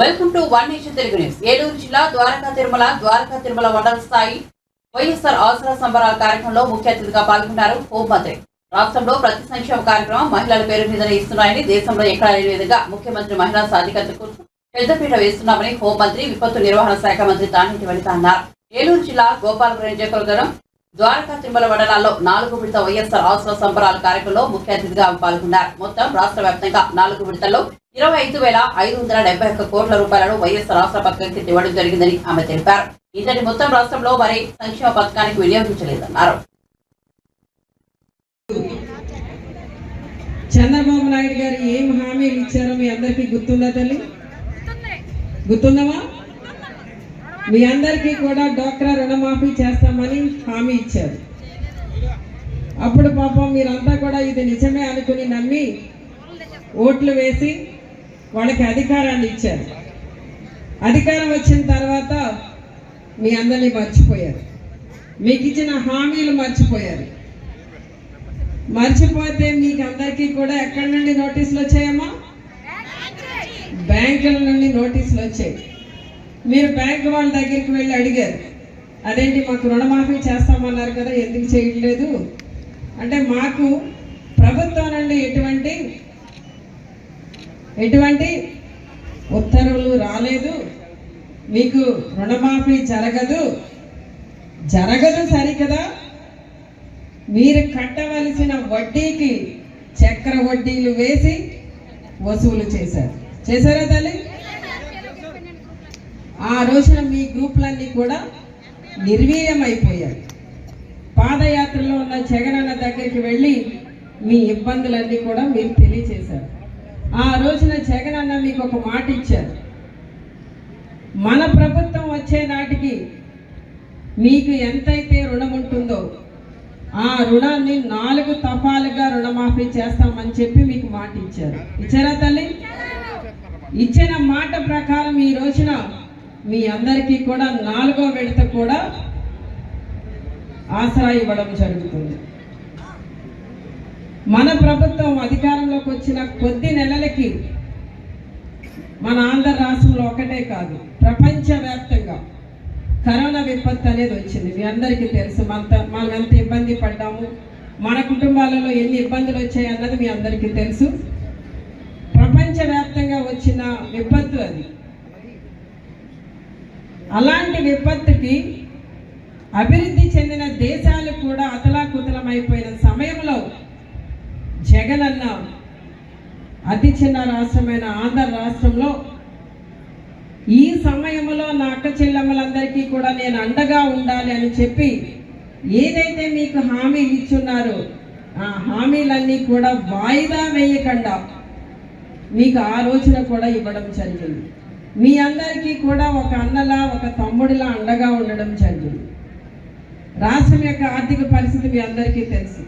Welcome to one nation Telugu news Eluru జిల్లా ద్వారకా తిరుమల ద్వారకా తిరుమల మండల స్థాయి వైఎస్ఆర్ అవసర సంబరాల కార్యక్రమంలో ముఖ్య అతిథిగా పాల్గొన్నారు హోంమంత్రి. రాష్ట్రంలో ప్రతి సంక్షేమ కార్యక్రమం మహిళల పేరు మీదనే ఇస్తున్నాయని దేశంలో ఎక్కడా లేని విధంగా ముఖ్యమంత్రి మహిళా సాధికారత కోసం పెద్దపీట వేస్తున్నామని హోంమంత్రి విపత్తు నిర్వహణ శాఖ మంత్రి తానేటి వనిత అన్నారు. ఏలూరు జిల్లా గోపాలపురం జయకులగరం ద్వారకా తిరుమల మండలాల్లో నాలుగు విడత వైఎస్ఆర్ ఆసరా సంబరాల కార్యక్రమంలో ముఖ్య అతిథిగా పాల్గొన్నారు. మొత్తం రాష్ట్ర వ్యాప్తంగా నాలుగు విడతల్లో ఇరవై ఐదు వేల ఐదు వందల డెబ్బై ఒక్క కోట్ల రూపాయలను వైఎస్ఆర్ ఆసరా పథకానికి ఇవ్వడం జరిగిందని ఆమె తెలిపారు. ఇంతటి మొత్తం రాష్ట్రంలో మరి సంక్షేమ పథకానికి వినియోగించలేదన్నారు. చంద్రబాబు నాయుడు గారు ఏం హామీలు ఇచ్చారో మీ అందరికీ గుర్తుందా తల్లి? గుర్తుందమ్మా మీ అందరికీ కూడా డోక్రా రుణమాఫీ చేస్తామని హామీ ఇచ్చారు. అప్పుడు పాపం మీరంతా కూడా ఇది నిజమే అనుకుని నమ్మి ఓట్లు వేసి వాళ్ళకి అధికారాన్ని ఇచ్చారు. అధికారం వచ్చిన తర్వాత మీ అందరినీ మర్చిపోయారు. మీకు ఇచ్చిన హామీలు మర్చిపోయారు. మర్చిపోతే మీకు అందరికీ కూడా ఎక్కడి నుండి నోటీసులు వచ్చాయమ్మా? బ్యాంకుల నుండి నోటీసులు వచ్చాయి. మీరు బ్యాంక్ వాళ్ళ దగ్గరికి వెళ్ళి అడిగారు. అదేంటి మాకు రుణమాఫీ చేస్తామన్నారు కదా ఎందుకు చేయట్లేదు? అంటే మాకు ప్రభుత్వం నుండి ఎటువంటి ఎటువంటి ఉత్తర్వులు రాలేదు. మీకు రుణమాఫీ జరగదు. జరగదు సరికదా? మీరు కట్టవలసిన వడ్డీకి చక్ర వడ్డీలు వేసి వసూలు చేశారు. చేశారా తల్లి? ఆ రోజున మీ గ్రూపులన్నీ కూడా నిర్వీర్యమైపోయాయి. పాదయాత్రలో ఉన్న జగనన్న దగ్గరికి వెళ్ళి మీ ఇబ్బందులన్నీ కూడా మీరు తెలియచేశారు. ఆ రోజున జగనన్న మీకు ఒక మాట ఇచ్చారు. మన ప్రభుత్వం వచ్చే నాటికి మీకు ఎంతైతే రుణం ఉంటుందో ఆ రుణాన్ని నాలుగు తఫాలుగా రుణమాఫీ చేస్తామని చెప్పి మీకు మాట ఇచ్చారు. ఇచ్చారా తల్లి? ఇచ్చిన మాట ప్రకారం ఈ రోజున మీ అందరికీ కూడా నాలుగో విడత కూడా ఆసరా ఇవ్వడం జరుగుతుంది. మన ప్రభుత్వం అధికారంలోకి వచ్చిన కొద్ది నెలలకి మన ఆంధ్ర రాష్ట్రంలో ఒకటే కాదు ప్రపంచవ్యాప్తంగా కరోనా విపత్తు అనేది వచ్చింది. మీ అందరికీ తెలుసు మనంత మనం ఎంత ఇబ్బంది పడ్డాము మన కుటుంబాలలో ఎన్ని ఇబ్బందులు వచ్చాయి అన్నది మీ అందరికీ తెలుసు. ప్రపంచవ్యాప్తంగా వచ్చిన విపత్తు అది. అలాంటి విపత్తుకి అభివృద్ధి చెందిన దేశాలు కూడా అతలాకుతలమైపోయిన సమయంలో జగనన్న అతి చిన్న రాష్ట్రమైన ఆంధ్ర రాష్ట్రంలో ఈ సమయంలో నా అక్క చెల్లెమ్మలందరికీ కూడా నేను అండగా ఉండాలి అని చెప్పి ఏదైతే మీకు హామీలు ఇచ్చున్నారో ఆ హామీలన్నీ కూడా వాయిదా వేయకుండా మీకు ఆ రోజున కూడా ఇవ్వడం జరిగింది. మీ అందరికీ కూడా ఒక అన్నలా ఒక తమ్ముడిలా అండగా ఉండడం జరిగింది. రాష్ట్రం యొక్క ఆర్థిక పరిస్థితి మీ అందరికీ తెలుసు.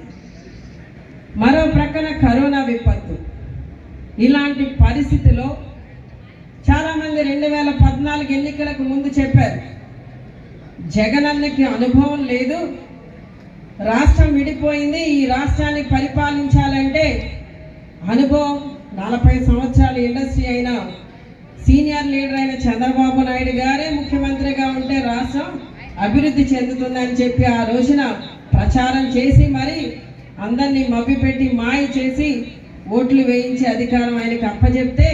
మరో ప్రక్కన కరోనా విపత్తు. ఇలాంటి పరిస్థితిలో చాలామంది రెండు వేల పద్నాలుగు ఎన్నికలకు ముందు చెప్పారు జగనన్నకి అనుభవం లేదు రాష్ట్రం విడిపోయింది ఈ రాష్ట్రాన్ని పరిపాలించాలంటే అనుభవం నలభై సంవత్సరాల ఇండస్ట్రీ అయినా సీనియర్ లీడర్ అయిన చంద్రబాబు నాయుడు గారే ముఖ్యమంత్రిగా ఉంటే రాష్ట్రం అభివృద్ధి చెందుతుందని చెప్పి ఆ రోజున ప్రచారం చేసి మరి అందరినీ మభ్యపెట్టి మాయ చేసి ఓట్లు వేయించి అధికారం ఆయనకి అప్పచెప్తే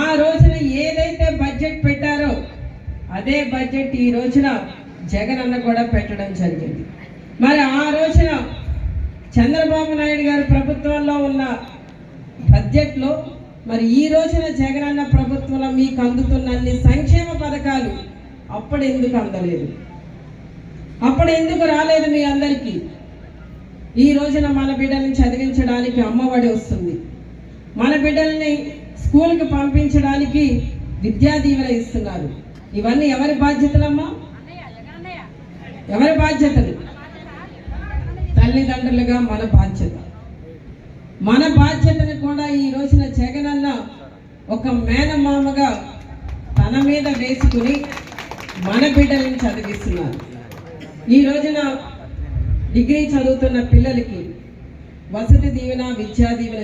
ఆ రోజున ఏదైతే బడ్జెట్ పెట్టారో అదే బడ్జెట్ ఈ రోజున జగన్ అన్న కూడా పెట్టడం జరిగింది. మరి ఆ రోజున చంద్రబాబు నాయుడు గారి ప్రభుత్వంలో ఉన్న బడ్జెట్లో మరి ఈ రోజున జగనన్న ప్రభుత్వంలో మీకు అందుతున్న అన్ని సంక్షేమ పథకాలు అప్పుడు ఎందుకు అందలేదు? అప్పుడు ఎందుకు రాలేదు మీ అందరికీ? ఈ రోజున మన బిడ్డల్ని చదివించడానికి అమ్మఒడి వస్తుంది. మన బిడ్డల్ని స్కూల్కి పంపించడానికి విద్యా దీవెన ఇస్తున్నారు. ఇవన్నీ ఎవరి బాధ్యతలమ్మా? ఎవరి బాధ్యతలు? తల్లిదండ్రులుగా మన బాధ్యత. మన బాధ్యతను కూడా ఈ రోజున జగనన్న ఒక మేనమామగా తన మీద వేసుకుని మన బిడ్డలను చదివిస్తున్నారు. ఈ రోజున డిగ్రీ చదువుతున్న పిల్లలకి వసతి దీవెన విద్యా దీవెన